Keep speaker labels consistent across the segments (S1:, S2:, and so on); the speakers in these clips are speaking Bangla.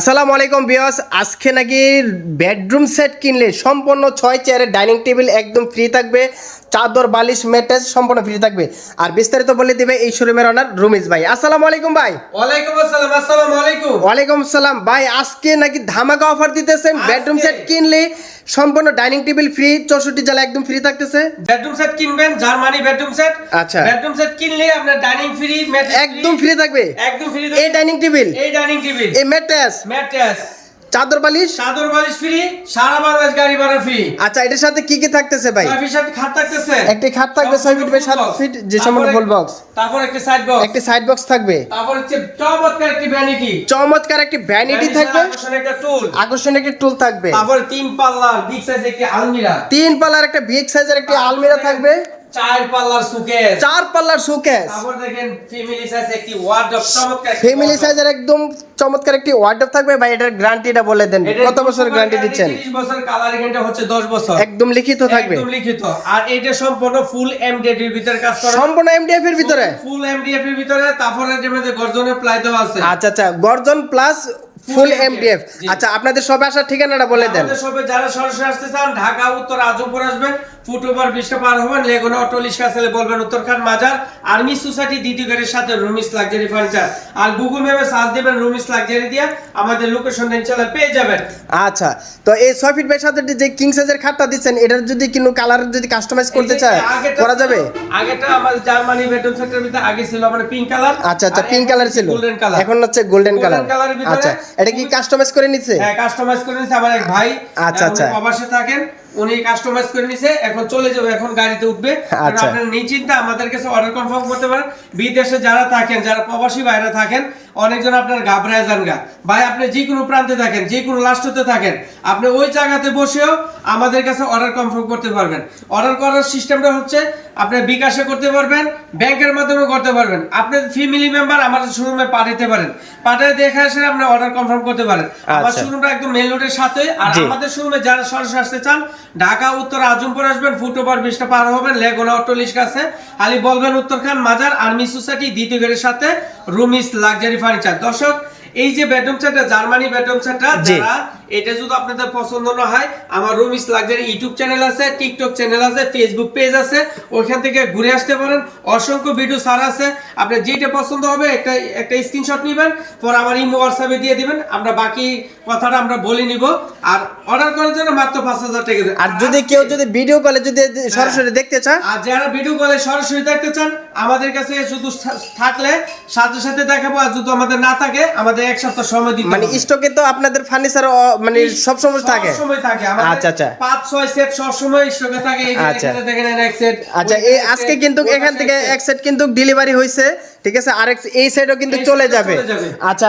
S1: আসসালামু আলাইকুম বিয়স আজকে নাকি বেডরুম সেট কিনলে সম্পূর্ণ ছয় চেয়ারের ডাইনিং টেবিল একদম ফ্রি থাকবে চাদর বালিশ মেটেস সম্পূর্ণ ফ্রি থাকবে। আর বিস্তারিত বলে দিবে এই শোরুমের অনার রুমিজ ভাই। আসসালামু আলাইকুম ভাই।
S2: ওয়ালাইকুম আসসালাম আসসালামু আলাইকুম।
S1: ওয়ালাইকুম আসসালাম। ভাই আজকে নাকি ধামাকা অফার দিতেছেন বেডরুম সেট কিনলে। সম্পূর্ণ ডাইনিং টেবিল ফ্রি চৌষট্টি জেলা একদম ফ্রি থাকতেছে।
S2: বেডরুম সেট কিনবেন জার্মানি বেডরুম সেট।
S1: আচ্ছা।
S2: বেডরুম সেট কিনলে আপনার ডাইনিং ফ্রি
S1: একদম ফ্রি থাকবে।
S2: একদম ফ্রি
S1: এই ডাইনিং টেবিল।
S2: এই ডাইনিং টেবিল।
S1: এই ম্যাট্রেস।
S2: ম্যাট্রেস।
S1: চাদর বালিশ?
S2: চাদর বালিশ ফ্রি সারা বাংলাদেশ গাড়ি ভাড়া ফ্রি।
S1: আচ্ছা এটার সাথে কি কি থাকতেছে ভাই?
S2: ছয় সাথে খাট থাকতেছে।
S1: একটি খাট থাকবে ছয় ফিট বাই সাত ফিট যে সম্পূর্ণ ফুল বক্স
S2: তারপর একটা সাইড বক্স
S1: একটি সাইড বক্স থাকবে।
S2: তারপর হচ্ছে চমৎকার একটি ভ্যানিটি
S1: চমৎকার একটি ভ্যানিটি থাকবে।
S2: একটা টুল
S1: আকর্ষণীয় একটি টুল থাকবে।
S2: তারপর তিন পাল্লার বিগ সাইজ একটি আলমিরা।
S1: তিন পাল্লার একটা বিগ সাইজের একটি আলমিরা থাকবে।
S2: চার পাল্লার সুকেস
S1: চার পাল্লার শোকেস
S2: তারপর দেখেন ফ্যামিলি সাইজ একটি ওয়ার্ডরোব চমৎকার
S1: ফ্যামিলি সাইজের একদম চমৎকার একটি ওয়ার্ডরোব থাকবে। ভাই এটার গ্যারান্টিটা বলে দেন। কত বছর গ্যারান্টি দিচ্ছেন?
S2: 30 বছর কালার গ্যারান্টি হচ্ছে 10 বছর।
S1: একদম লিখিত থাকবে।
S2: একদম লিখিত। আর এটা সম্পূর্ণ ফুল এমডিএফ এর ভিতরে কাজ করে।
S1: সম্পূর্ণ এমডিএফ এর ভিতরে?
S2: ফুল এমডিএফ এর ভিতরে তারপরে এর মধ্যে গর্জনের প্লাই দেওয়া আছে।
S1: আচ্ছা আচ্ছা। গর্জন প্লাস ফুল এমডিএফ আচ্ছা আপনাদের সবে আসার ঠিকানাটা বলে দেন।
S2: আমাদের সবে যারা সরাসরি আসতে চান ঢাকা উত্তর আজমপুর আসবেন। ফুট ওভার ব্রিজটা পার হবেন লেগুনা অটো রিক্সা ছেলে বলবেন উত্তরখান মাজার। আর্মি সোসাইটি দ্বিতীয় গেটের সাথে রুমিস লাক্সারি ফার্নিচার। আর গুগল ম্যাপে সার্চ দিবেন রুমিস লাক্সারি দিয়ে আমাদের লোকেশন ইনশাআল্লাহ পেয়ে যাবেন।
S1: আচ্ছা তো এই ছয় ফিট বাই সাথে যে কিং সাইজের খাটটা দিচ্ছেন এটার যদি কোনো কালার যদি কাস্টমাইজ করতে চায় করা যাবে?
S2: আগেটা আমাদের জার্মানি বেডরুম সেটের ভিতরে আগে ছিল মানে পিঙ্ক কালার
S1: আচ্ছা আচ্ছা পিঙ্ক কালার ছিল।
S2: গোল্ডেন কালার
S1: এখন হচ্ছে গোল্ডেন কালার আচ্ছা। এটা কি কাস্টমাইজ করে নিছে
S2: হ্যাঁ কাস্টমাইজ করে নিছে আমার এক ভাই
S1: আচ্ছা, আচ্ছা।
S2: প্রবাসে থাকেন উনি কাস্টমাইজ করে নিছে এখন চলে যাবে এখন গাড়িতে উঠবে।
S1: আচ্ছা।
S2: আপনারা নিশ্চিন্তে আমাদের কাছে অর্ডার কনফার্ম করতে পারেন। বিদেশে যারা থাকেন যারা প্রবাসী বাইরে থাকেন অনেকজন আপনার ঘাবড়ায় যান গা। ভাই আপনি যে কোনো প্রান্তে থাকেন যে কোনো রাষ্ট্রতে থাকেন আপনি ওই জায়গাতে বসেও আমাদের কাছে অর্ডার কনফার্ম করতে পারবেন। অর্ডার করার সিস্টেমটা হচ্ছে আপনি বিকাশে করতে পারবেন ব্যাংকের মাধ্যমে করতে পারবেন। আপনার ফ্যামিলি মেম্বার আমাদের শোরুমে পাঠাতে পারেন। পাঠিয়ে দেখে আসে আপনি অর্ডার কনফার্ম করতে পারেন। আমার
S1: আচ্ছা।
S2: শোরুমটা একদম মেন রোডের সাথে আর। আমাদের শোরুমে যারা সরাসরি আসতে চান ঢাকা উত্তর আজমপুর আসবেন ফুট ওভার ব্রিজটা পার হবেন লেগোনা অটোলিশ কাছে আছে খালি বলবেন উত্তরখান মাজার আর্মি সোসাইটি দ্বিতীয় গেটের সাথে রুমিস লাক্সারি ফার্নিচার দর্শক এই যে বেডরুম সেটটা জার্মানি বেডরুম সেটটা। যারা এটা যদি আপনাদের পছন্দ না হয় আমার রুমিস লাক্সারি ইউটিউব চ্যানেল আছে টিকটক চ্যানেল আছে ফেসবুক পেজ আছে ওইখান থেকে ঘুরে আসতে পারেন। অসংখ্য ভিডিও সার আছে। আপনার যেটা পছন্দ হবে একটা একটা স্ক্রিনশট নেবেন পর আমার ইমো হোয়াটসঅ্যাপে দিয়ে দিবেন আমরা বাকি কথাটা আমরা বলে নিব। আর অর্ডার করার জন্য মাত্র পাঁচ হাজার টাকা
S1: আর যদি কেউ যদি ভিডিও কলে যদি সরাসরি দেখতে চান
S2: আর যারা ভিডিও কলে সরাসরি দেখতে চান আমাদের কাছে শুধু থাকলে সাথে সাথে দেখাবো আর যদি আমাদের না থাকে আমাদের এক সপ্তাহ সময় দিতে
S1: মানে স্টকে তো আপনাদের ফার্নিচার মানে সব সময় থাকে। আচ্ছা, আচ্ছা।
S2: পাঁচ ছয় সেট সব সময় সঙ্গে থাকে।
S1: আচ্ছা।
S2: দেখেন এক সেট
S1: আচ্ছা এই আজকে কিন্তু এখান থেকে এক সেট কিন্তু ডেলিভারি হয়েছে ঠিক আছে? আর এই সাইডও কিন্তু চলে যাবে। আচ্ছা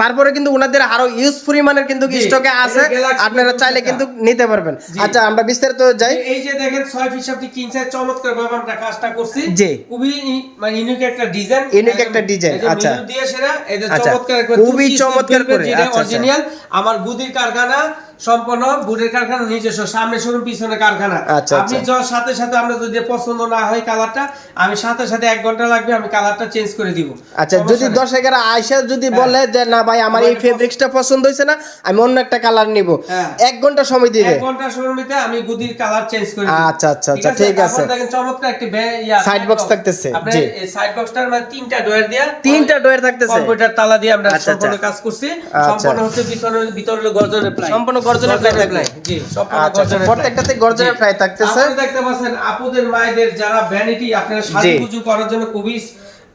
S1: তারপরে কিন্তু ওনাদের আরও ইউজ পরিমাণের কিন্তু স্টকে আছে। আপনারা চাইলে কিন্তু নিতে পারবেন। আচ্ছা আমরা বিস্তারিত যাই।
S2: এই যে দেখেন ছয় ফিট সাথে কিনছে চমৎকার ভাবে আমরা কাজটা করছি।
S1: জি।
S2: খুবই মানে ইউনিক একটা ডিজাইন
S1: Unique একটা design, আচ্ছা।
S2: দিয়ে সেরা এই যে
S1: আচ্ছা,
S2: চমৎকার
S1: খুবই চমৎকার করে, আচ্ছা, আচ্ছা।
S2: অরিজিনাল আমার গুদির কারখানা সম্পূর্ণ বুড়ের কারখানা নিজস্ব সামনে শোরুম পিছনে কারখানা
S1: আচ্ছা,
S2: আপনি
S1: আচ্ছা।
S2: যাওয়ার সাথে সাথে আমরা যদি পছন্দ না হয় কালারটা আমি সাথে সাথে এক ঘণ্টা লাগবে আমি কালারটা চেঞ্জ করে দিব
S1: আচ্ছা যদি। দশ এগারো আইসা যদি
S2: হ্যাঁ।
S1: বলে যে না ভাই আমার এই ফেব্রিক্সটা পছন্দ হয়েছে না আমি অন্য একটা কালার নিব
S2: হ্যাঁ।
S1: এক ঘণ্টা সময় দিবে
S2: এক ঘণ্টা সময় আমি গুদির কালার চেঞ্জ করে।
S1: আচ্ছা, আচ্ছা, আচ্ছা, ঠিক আছে।
S2: তারপর দেখেন চমৎকার একটি বে-
S1: Side box থাকতেছে, জি।
S2: এই সাইড বক্সটার মানে তিনটা ডোয়ার দিয়া
S1: তিনটা ডোয়ের থাকতেছে
S2: কম্পিউটার তালা দিয়ে আমরা
S1: আচ্ছা,
S2: সম্পূর্ণ
S1: আচ্ছা।
S2: কাজ করছি
S1: আচ্ছা।
S2: সম্পূর্ণ হচ্ছে ভিতরে হলো গর্জনের প্লাই
S1: সম্পূর্ণ গর্জনের ফ্রাই থাকবে।
S2: জি
S1: আচ্ছা, আচ্ছা,
S2: গর্জনের
S1: প্রত্যেকটাতে গর্জনের ফ্রাই থাকতেছে।
S2: আপনি দেখতে পাচ্ছেন আপুদের মায়েদের যারা ভ্যানিটি আপনারা। সাজুগুজু করার জন্য খুবই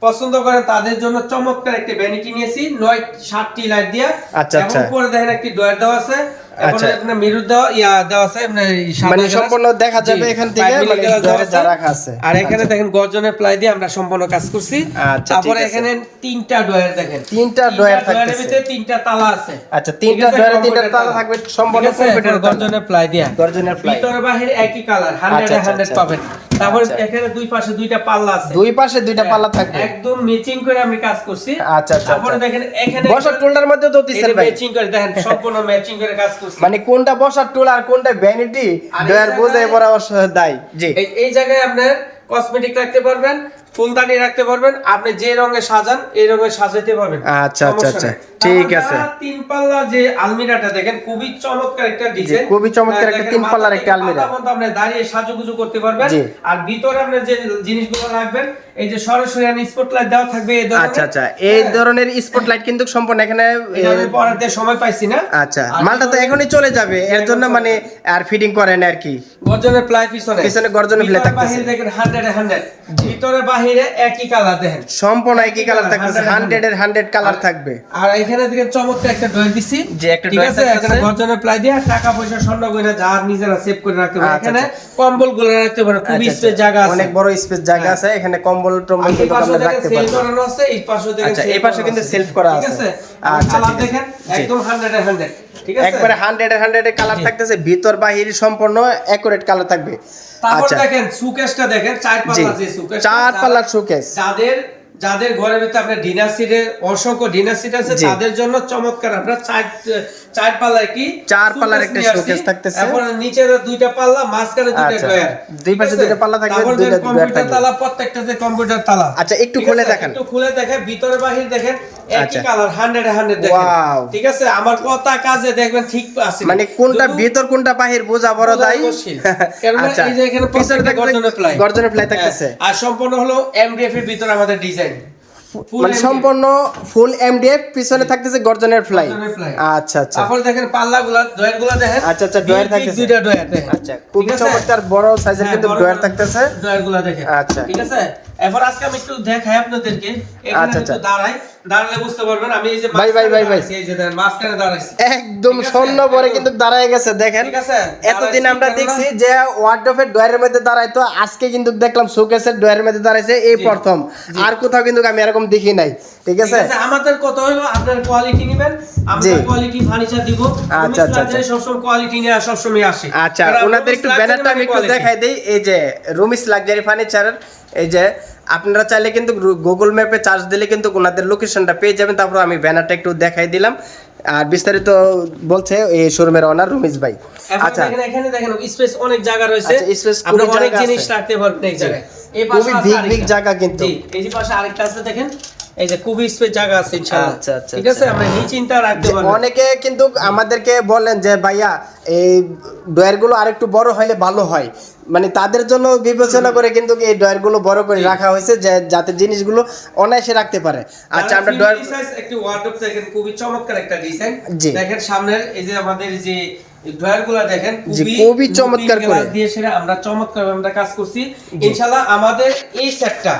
S2: পছন্দ করেন তাদের জন্য চমৎকার একটি ভ্যানিটি নিয়েছি নয় সাতটি লাইট দিয়ে
S1: আচ্ছা, আচ্ছা।
S2: উপরে দেখেন একটি ডয়ার দেওয়া আছে
S1: আচ্ছা।
S2: আপনার মিরর দেওয়া ইয়া দেওয়া আছে আপনার
S1: মানে সম্পূর্ণ দেখা যাবে এখান থেকে, মানে যা
S2: আছে।
S1: রাখা আছে।
S2: আর এখানে দেখেন গর্জনের প্লাই দিয়ে আমরা সম্পূর্ণ কাজ করছি
S1: আচ্ছা,
S2: তারপরে এখানে তিনটা ডয়ার দেখেন
S1: তিনটা ডয়ার থাকতেছে।
S2: ভিতরে তিনটা তালা আছে
S1: আচ্ছা, তিনটা ডয়ারে তিনটা তালা থাকবে, সম্পূর্ণ কম্পিউটার
S2: গর্জনের প্লাই দিয়া
S1: গর্জনের প্লাই।
S2: ভিতরে বাহিরে একই কালার
S1: আচ্ছা,
S2: হান্ড্রেড
S1: আচ্ছা,
S2: হান্ড্রেড
S1: আচ্ছা।
S2: পাবেন তারপর
S1: আচ্ছা।
S2: এখানে দুই পাশে দুইটা পাল্লা আছে।
S1: দুই পাশে দুইটা পাল্লা থাকবে।
S2: একদম ম্যাচিং করে আমি কাজ করছি।
S1: আচ্ছা, আচ্ছা,
S2: তারপরে
S1: আচ্ছা।
S2: দেখেন এখানে
S1: বসার টুলটার মধ্যে তো দিছেন ভাই।
S2: ম্যাচিং করে দেখেন সম্পূর্ণ ম্যাচিং করে কাজ করছি।
S1: মানে কোনটা বসার টুল আর কোনটা ভ্যানিটি ডয়ার বোঝাই পড়া দেয়। জি।
S2: এই এই জায়গায় আপনার কসমেটিক রাখতে পারবেন। ফুলদানি রাখতে পারবেন আপনি যে রঙে সাজান এই রঙে সাজাতে পারবেন
S1: আচ্ছা, আচ্ছা, আচ্ছা। ঠিক আছে।
S2: তিন পাল্লা যে আলমিরাটা দেখেন খুবই চমৎকার একটা ডিজাইন
S1: খুবই চমৎকার একটা তিন পাল্লার একটা আলমিরা।
S2: আপনি দাঁড়িয়ে সাজুগুজু করতে পারবেন আর ভিতরে আপনি যে জিনিসগুলো রাখবেন এই যে সরাসরি স্পটলাইট দেওয়া থাকবে এই ধরনের।
S1: আচ্ছা আচ্ছা। এই
S2: হ্যাঁ।
S1: ধরনের স্পটলাইট কিন্তু সম্পূর্ণ এখানে
S2: পড়াতে সময় পাইছি না।
S1: আচ্ছা মালটা তো এখনই চলে যাবে। এর জন্য মানে আর ফিটিং করেন আর কি।
S2: গর্জনের প্লাই পিছনে।
S1: পিছনে গর্জনের প্লাই থাকতেছে।
S2: দেখেন 100 এ 100 ভিতরে বাহিরে একই কালার দেখেন।
S1: সম্পূর্ণ একই কালার থাকতেছে।
S2: 100
S1: এর হান্ড্রেড কালার থাকবে।
S2: আর এখানে দেখেন চমৎকার একটা ড্রয়ার দিছি।
S1: যে একটা
S2: ঠিক আছে? এখানে গর্জনের প্লাই দিয়ে টাকা পয়সা স্বর্ণ গয়না যা নিজেরা সেভ করে রাখতে পারে।
S1: আচ্ছা,
S2: এখানে কম্বলগুলো রাখতে পারে।
S1: আচ্ছা,
S2: স্পেস জায়গা আছে।
S1: অনেক বড় স্পেস জায়গা
S2: হ্যাঁ।
S1: আছে। এখানে কম্বল টম্বল
S2: আর এই
S1: কিন্তু আপনারা রাখতে
S2: সেল
S1: পারবেন
S2: আছে এই পাশে থেকে
S1: আচ্ছা, এই পাশে কিন্তু সেলফ করা আছে। আচ্ছা,
S2: দেখেন একদম 100 এর 100 ঠিক আছে?
S1: একবারে হান্ড্রেড এর হান্ড্রেড এর কালার থাকতেছে ভিতর বাহির সম্পূর্ণ একুরেট কালার থাকবে।
S2: তারপর
S1: আচ্ছা।
S2: দেখেন সুকেশটা দেখেন চার পাল্লা যে সুকেশ
S1: চার পাল্লার শোকেস
S2: যাদের যাদের ঘরের ভিতরে আপনার ডিনার সিটের অসংখ্য ডিনাসিড আছে তাদের জন্য চমৎকার। আপনার চার চার পাল্লা কি?
S1: চার পাল্লার একটা শোকেস থাকতেছে।
S2: তারপর নিচে দুইটা পাল্লা মাঝখানে দুইটা ডয়ার
S1: দুই পাশে দুইটা পাল্লা থাকবে, দুইটা
S2: কম্পিউটার তালা প্রত্যেকটাতে কম্পিউটার তালা।
S1: আচ্ছা, একটু খুলে দেখেন।
S2: একটু খুলে দেখেন ভিতরে বাহির দেখেন। একই
S1: আচ্ছা।
S2: কালার 100 100 দেখেন। ঠিক আছে? আমার কথা কাজে দেখবেন ঠিক আছে।
S1: মানে কোনটা ভিতর কোনটা বাহির বোঝা বড়
S2: বোঝা
S1: তাই
S2: মুশকিল। কেননা
S1: আচ্ছা।
S2: এই যে এখানে
S1: পিছনে
S2: প্রত্যেকটা প্লাই।
S1: গর্জনের প্লাই থাকতেছে।
S2: হ্যাঁ, আর সম্পূর্ণ হলো এমডিএফ এর ভিতরে আমাদের ডিজাইন
S1: মানে সম্পূর্ণ ফুল এমডিএফ পিছনে থাকতেছে গর্জনের ফ্লাই আচ্ছা আচ্ছা।
S2: তারপর দেখেন পাল্লাগুলা ডয়ারগুলা দেখেন।
S1: আচ্ছা, আচ্ছা, ডয়ার থাকতেছে।
S2: দুইটা ডয়ার দেখেন।
S1: আচ্ছা খুবই চমৎকার বড় সাইজের
S2: হ্যাঁ,
S1: কিন্তু
S2: বড়
S1: থাকতেছে।
S2: ডয়ারগুলা দেখেন।
S1: আচ্ছা।
S2: ঠিক আছে? এরপর আজকে আমি একটু দেখাই আপনাদেরকে। এখানে
S1: আচ্ছা,
S2: একটু
S1: আচ্ছা।
S2: দাঁড়াই। দাঁড়ালে বুঝতে পারবেন আমি এই যে
S1: ভাই, ভাই, ভাই, ভাই।
S2: এই যে দেখেন মাঝখানে দাঁড়াইছি।
S1: একদম স্বর্ণ পরে কিন্তু দাঁড়ায় গেছে দেখেন। এতদিন আমরা দেখছি যে ওয়ার্ডরোবের ডয়ারের মধ্যে দাঁড়াইতো আজকে কিন্তু দেখলাম শোকেসের ডয়ারের মধ্যে দাঁড়াইছে এই প্রথম। আর কোথাও কিন্তু আমি এরকম দেখি নাই ঠিক
S2: ঠিক
S1: আছে?
S2: আছে আমাদের কত হলো? আপনার কোয়ালিটি নেবেন আমরা কোয়ালিটি ফার্নিচার দিব।
S1: আচ্ছা, আচ্ছা, আচ্ছা।
S2: সবসময় কোয়ালিটি নিয়ে সবসময় আসে।
S1: আচ্ছা ওনাদের একটু ব্যানারটা আমি একটু দেখাই দিই এই যে রুমিস লাক্সারি ফার্নিচারের এই যে আপনারা চাইলে কিন্তু গুগল ম্যাপে চার্জ দিলে কিন্তু ওনাদের লোকেশনটা পেয়ে যাবেন। তারপর আমি ব্যানারটা একটু দেখাই দিলাম। আর বিস্তারিত বলছে এই শোরুমের ওনার রুমিজ ভাই। আচ্ছা।
S2: দেখেন এখানে দেখেন স্পেস অনেক জায়গা রয়েছে।
S1: আচ্ছা, space
S2: অনেক জিনিস রাখতে পারবেন এই জায়গায়। এই পাশে
S1: অনেক জায়গা কিন্তু।
S2: এই যে পাশে আরেকটা আছে দেখেন। এই যে খুবই স্পেস জায়গা আছে ইনশাআল্লাহ।
S1: আচ্ছা, আচ্ছা,
S2: ঠিক আছে আমরা নিচিন্তা রাখতে
S1: অনেকে কিন্তু আমাদেরকে বলেন যে ভাইয়া এই ডয়ারগুলো আরেকটু বড় হলে ভালো হয়। মানে তাদের জন্য বিবেচনা করে কিন্তু এই ডয়ারগুলো বড় করে রাখা হয়েছে যাতে জিনিসগুলো অনায়াসে রাখতে পারে। আচ্ছা আমরা ডয়ার
S2: সাইজ একটি ওয়ার্ডরোব দেখেন খুবই চমৎকার একটা ডিজাইন। দেখেন সামনের এই যে আমাদের যে ড্রয়ারগুলো দেখেন
S1: খুবই চমৎকার করে।
S2: দিয়ে সেটা আমরা চমৎকার আমরা কাজ করছি। ইনশাআল্লাহ আমাদের এই সেটটা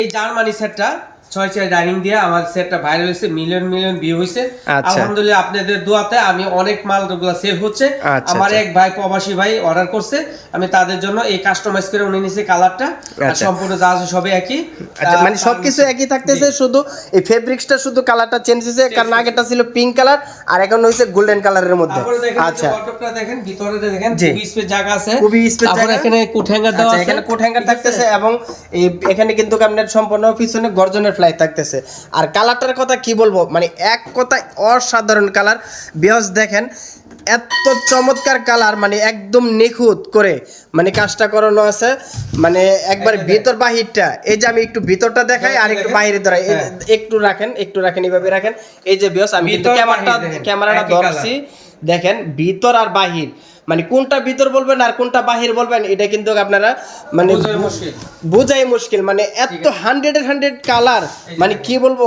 S2: এই জার্মানি সেটটা ছয় ছয় ডাইনিং দিয়ে আমার সেটটা ভাইরাল হয়েছে মিলিয়ন মিলিয়ন ভিউ হয়েছে।
S1: আচ্ছা।
S2: আলহামদুলিল্লাহ আপনাদের দোয়াতে আমি অনেক মালগুলো সেল হচ্ছে।
S1: আচ্ছা,
S2: আমার
S1: আচ্ছা।
S2: এক ভাই প্রবাসী ভাই অর্ডার করছে আমি তাদের জন্য এই কাস্টমাইজ করে উনি নিছে কালারটা। সম্পূর্ণ যা আছে সবই একই।
S1: মানে সবকিছু একই থাকতেছে শুধু এই ফেব্রিক্সটা শুধু কালারটা চেঞ্জ হয়েছে কারণ আগেটা ছিল পিঙ্ক কালার আর এখন গোল্ডেন কালারের মধ্যে।
S2: দেখেন
S1: আচ্ছা।
S2: দেখেন ভিতরে দেখেন খুবই স্পেস জায়গা আছে।
S1: খুবই
S2: তারপরে
S1: জায়গা।
S2: এখানে কোট হ্যাঙ্গার দেওয়া আছে।
S1: এখানে কোট হ্যাঙ্গার থাকতেছে এবং এখানে কিন্তু আপনার সম্পূর্ণ পিছনে গর্জনের ফ্লাই থাকতেছে। আর কালারটার কথা কি বলব? মানে এক কথায় অসাধারণ কালার বিহস দেখেন এত চমৎকার কালার মানে একদম নিখুঁত করে মানে কাজটা করানো আছে। মানে একবার ভিতর বাহিরটা এই যে আমি একটু ভিতরটা দেখাই আর একটু। বাহিরে ধরাই।
S2: হ্যাঁ।
S1: একটু রাখেন একটু রাখেন এইভাবে রাখেন। এই যে বিহস আমি ক্যামেরাটা ক্যামেরাটা ধরছি। দেখেন ভিতর আর বাহির। মানে কোনটা ভিতর বলবেন আর কোনটা বাহির বলবেন এটা কিন্তু আপনারা মানে
S2: বোঝাই মুশকিল।
S1: মানে এত হান্ড্রেড হান্ড্রেড কালার মানে কি বলব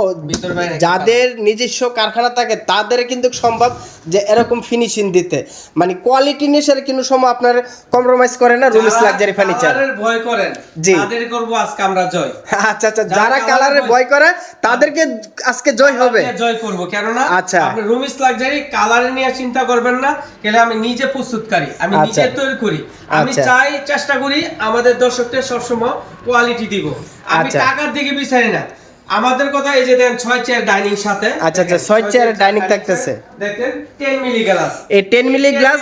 S1: যাদের নিজস্ব কারখানা থাকে তাদের কিন্তু সম্ভব যে এরকম ফিনিশিং দিতে। মানে কোয়ালিটি নিয়ে কিন্তু সময় আপনার কম্প্রোমাইজ করে না রুমিস লাক্সারি ফার্নিচার
S2: ভয় করেন
S1: জি।
S2: তাদের করব আজকে আমরা জয়।
S1: আচ্ছা আচ্ছা
S2: যারা
S1: যারা
S2: colour
S1: কালারে
S2: ভয়-
S1: করে তাদেরকে আজকে জয় হবে।
S2: জয় করব। কেননা
S1: আচ্ছা।
S2: আপনি রুমিস লাক্সারি কালারে নিয়ে চিন্তা করবেন না কেন আমি নিজে প্রস্তুতকারী আমি
S1: আচ্ছা।
S2: নিজে তৈরি করি। আমি
S1: আচ্ছা।
S2: চাই চেষ্টা করি আমাদের দর্শকদের সবসময় কোয়ালিটি দিব। আমি
S1: আচ্ছা।
S2: টাকার দিকে বিচারি না। আমাদের কথা এই যে দেন ছয় চেয়ার ডাইনিং সাথে।
S1: আচ্ছা, আচ্ছা, ছয় dining
S2: dining
S1: থাকতেছে।
S2: দেখেন 10 মিলি গ্লাস
S1: এই টেন মিলি গ্লাস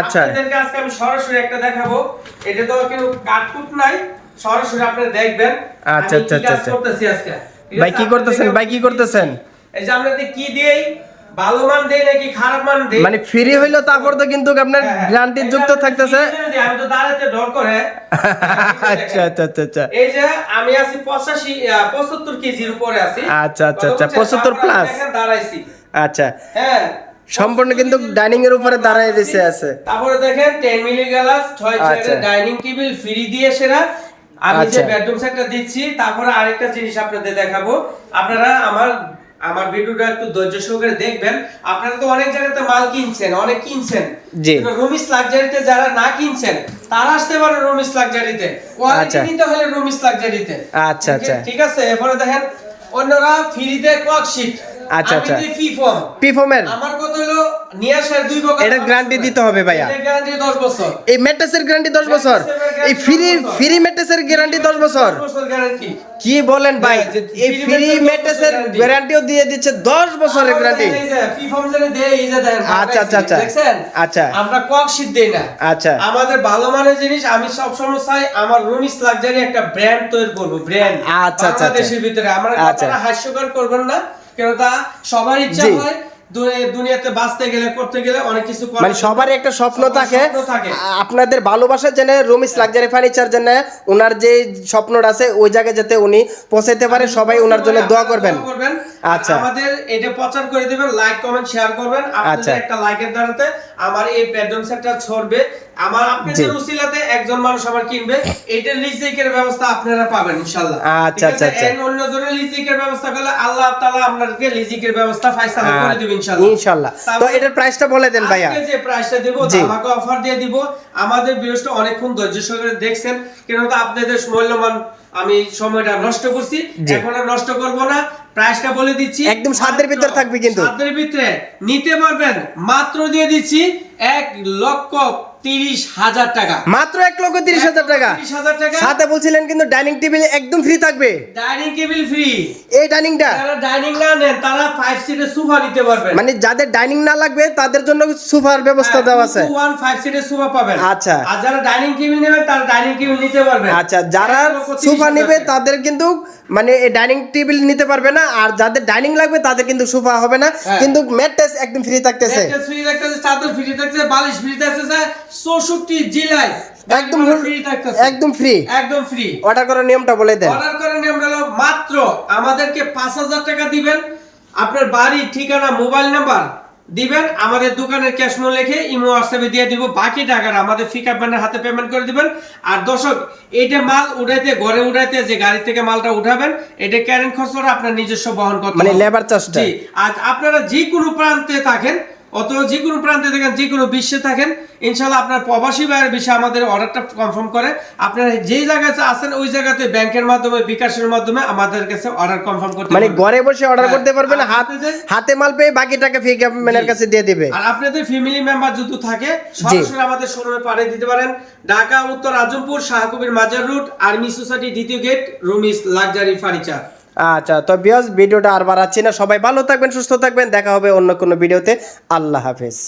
S1: আচ্ছা।
S2: আপনাদেরকে আজকে আমি সরাসরি একটা দেখাবো। এটা তো কিন্তু কাটকুট নাই। সরাসরি আপনি দেখবেন।
S1: আচ্ছা, আচ্ছা, আচ্ছা।
S2: করতেছি আজকে?
S1: ভাই কি করতেছেন? ভাই কি করতেছেন?
S2: এই যে আপনাদের কি দিয়েই ভালো মান দেই নাকি খারাপ মান দেই
S1: মানে ফ্রি হইল তারপর তো কিন্তু আপনার
S2: হ্যাঁ, হ্যাঁ।
S1: গ্যারান্টি যুক্ত থাকতেছে।
S2: আমি তো দাঁড়াতে ডর করে।
S1: আচ্ছা আচ্ছা আচ্ছা আচ্ছা।
S2: এই যে আমি আছি পঁচাশি পঁচাত্তর কেজির উপরে আছি।
S1: আচ্ছা, আচ্ছা, আচ্ছা, 75
S2: আপনারা
S1: plus।
S2: দেখেন দাঁড়াইছি।
S1: আচ্ছা।
S2: হ্যাঁ।
S1: সম্পূর্ণ কিন্তু ডাইনিং এর উপরে দাঁড়ায় দিছে আছে।
S2: তারপরে দেখেন 10 মিলি গ্লাস 6
S1: আচ্ছা।
S2: চেয়ারের ডাইনিং টেবিল ফ্রি দিয়ে সেরা। আমি যে
S1: আচ্ছা।
S2: বেডরুম সেটটা দিচ্ছি তারপরে আরেকটা জিনিস আপনাদের দেখাবো। আপনারা আমার আমার ভিডিওটা একটু ধৈর্য সহকারে দেখবেন। আপনারা তো অনেক জায়গাতে মাল কিনছেন অনেক কিনছেন। রুমিস লাক্সারিতে যারা না কিনছেন তারা আসতে পারে রুমিস লাক্সারিতে। কোয়ালিটি
S1: আচ্ছা।
S2: নিতে হলে রুমিস লাক্সারিতে।
S1: আচ্ছা, আচ্ছা।
S2: ঠিক আছে? এরপরে দেখেন অন্যরা ফ্রিতে কক শিট
S1: আচ্ছা, আচ্ছা।
S2: ফি ফর্ম আমার কত হলো নিয়ে আসার দুই বছর
S1: এটা গ্যারান্টি দিতে হবে ভাইয়া।
S2: গ্যারান্টি 10 বছর।
S1: এই ম্যাট্রেসের গ্যারান্টি 10 বছর। এই ফ্রি ফ্রি ম্যাট্রেসের গ্যারান্টি 10 বছর।
S2: 10 বছর গ্যারান্টি
S1: কি বলেন ভাই?
S2: হ্যাঁ,
S1: এই ফ্রি ম্যাট্রেসের গ্যারান্টিও দিয়ে দিচ্ছে 10 বছরের গ্যারান্টি
S2: ফি ফর্ম জানে দেই এই যে দেখেন
S1: আচ্ছা, আচ্ছা, আচ্ছা।
S2: দেখছেন?
S1: আচ্ছা।
S2: আমরা কক শীট দেই না।
S1: আচ্ছা।
S2: আমাদের ভালো মানের জিনিস আমি সব সময় চাই আমার রুমিস লাক্সারি একটা ব্র্যান্ড তৈরি করব ব্র্যান্ড
S1: আচ্ছা, আচ্ছা,
S2: বাংলাদেশের ভিতরে। আমরা
S1: আচ্ছা।
S2: হাস্যকর করবেন না। কেন তা সবার ইচ্ছা হয় দুনিয়াতে বাঁচতে গেলে করতে গেলে অনেক কিছু
S1: মানে সবারই একটা স্বপ্ন থাকে। আপনাদের ভালোবাসার জন্য রুমিস লাক্সারি ফার্নিচার জন্য ওনার যে স্বপ্নটা আছে ওই জায়গায় যাতে উনি পৌঁছাইতে পারে সবাই ওনার জন্য দোয়া করবেন।
S2: আচ্ছা। আমাদের এটা প্রচার করে দিবেন লাইক কমেন্ট শেয়ার করবেন। আপনাদের
S1: আচ্ছা।
S2: একটা লাইকের দ্বারাতে আমার এই বেডরুম সেটটা ছড়বে। আমার আপনাদের। উসিলাতে একজন মানুষ আমার কিনবে এটার ব্যবস্থা আপনারা পাবেন ইনশাআল্লাহ।
S1: আচ্ছা, আচ্ছা, আচ্ছা।
S2: অন্য জনের ব্যবস্থা করলে আল্লাহ তাআলা আপনাদেরকে ব্যবস্থা ফায়সালা করে দিবেন ইনশাআল্লাহ।
S1: ইনশাআল্লাহ। তো এটার প্রাইসটা বলে দেন ভাইয়া।
S2: আজকে যে প্রাইসটা দেব আমাকে অফার দিয়ে দিব আমাদের ভিডিওটা অনেকক্ষণ ধৈর্য সহকারে দেখছেন কেন তো আপনাদের মূল্যবান আমি সময়টা নষ্ট করছি। এখন আর নষ্ট করব না প্রাইসটা বলে দিচ্ছি।
S1: একদম
S2: মাত্র
S1: ভিতর থাকবে কিন্তু।
S2: সাধ্যের ভিতরে নিতে পারবেন মাত্র দিয়ে দিচ্ছি এক লক্ষ তিরিশ হাজার টাকা।
S1: মাত্র এক লক্ষ তিরিশ হাজার টাকা।
S2: তিরিশ হাজার টাকা।
S1: সাথে বলছিলেন কিন্তু ডাইনিং টেবিল একদম ফ্রি থাকবে।
S2: ডাইনিং টেবিল ফ্রি
S1: এই ডাইনিংটা?
S2: যারা ডাইনিং না নেন তারা ফাইভ সিটের সোফা নিতে পারবেন।
S1: মানে যাদের ডাইনিং না লাগবে তাদের জন্য সোফার ব্যবস্থা
S2: হ্যাঁ,
S1: দেওয়া আছে।
S2: ওয়ান ফাইভ সিটের সোফা পাবেন।
S1: আচ্ছা।
S2: আর যারা ডাইনিং টেবিল নেবেন তারা ডাইনিং টেবিল নিতে পারবেন।
S1: আচ্ছা যারা সোফা নেবে তাদের কিন্তু মানে ডাইনিং টেবিল নিতে পারবে না। আর যাদের ডাইনিং লাগবে তাদের কিন্তু সোফা হবে না।
S2: হ্যাঁ।
S1: কিন্তু ম্যাট্রেস একদম ফ্রি থাকতেছে।
S2: ম্যাট্রেস ফ্রি থাকতেছে চাদর ফ্রি থাকতেছে বালিশ ফ্রি থাকতেছে। চৌষট্টি জেলায়
S1: একদম
S2: ফ্রি
S1: একদম ফ্রি
S2: একদম ফ্রি
S1: অর্ডার করার নিয়মটা বলে দেন।
S2: অর্ডার করে নিয়ম হলো মাত্র আমাদেরকে পাঁচ হাজার টাকা দিবেন। আপনার বাড়ি ঠিকানা মোবাইল নাম্বার দিবেন। আমাদের দোকানের ক্যাশ নো লিখে ইমো হোয়াটসঅ্যাপে দিয়ে দিব। বাকি টাকাটা আমাদের ফিকআপ ম্যানের হাতে পেমেন্ট করে দিবেন। আর দর্শক এইটা মাল উঠাইতে ঘরে উঠাইতে যে গাড়ি থেকে মালটা উঠাবেন এটা ক্যারেন্ট খরচটা আপনার নিজস্ব বহন করতে
S1: মানে লেবার চার্জটা
S2: জি। আজ আপনারা যে কোনো প্রান্তে থাকেন অথবা যে কোনো প্রান্তে থাকেন যে কোনো বিশ্বে থাকেন ইনশাল্লাহ আপনার প্রবাসী ভাইয়ের বিষয়ে আমাদের অর্ডারটা কনফার্ম করে। আপনারা যেই জায়গাতে আছেন ওই জায়গাতে ব্যাংকের মাধ্যমে বিকাশের মাধ্যমে আমাদের কাছে অর্ডার কনফার্ম করতে
S1: মানে ঘরে বসে অর্ডার
S2: হ্যাঁ,
S1: করতে পারবেন হাত হাতে মাল পেয়ে বাকি টাকা ফি ম্যানের কাছে দিয়ে দিবে।
S2: আর আপনাদের ফ্যামিলি মেম্বার যদি থাকে সরাসরি আমাদের শোরুমে পাঠিয়ে দিতে পারেন। ঢাকা উত্তর Azampur Shahkabir Mazar route army society দ্বিতীয় গেট রুমিস লাক্সারি ফার্নিচার
S1: আচ্ছা তো বিয়স ভিডিওটা আর বাড়াচ্ছি না। সবাই ভালো থাকবেন, সুস্থ থাকবেন। দেখা হবে অন্য কোনো ভিডিওতে। আল্লাহ হাফেজ।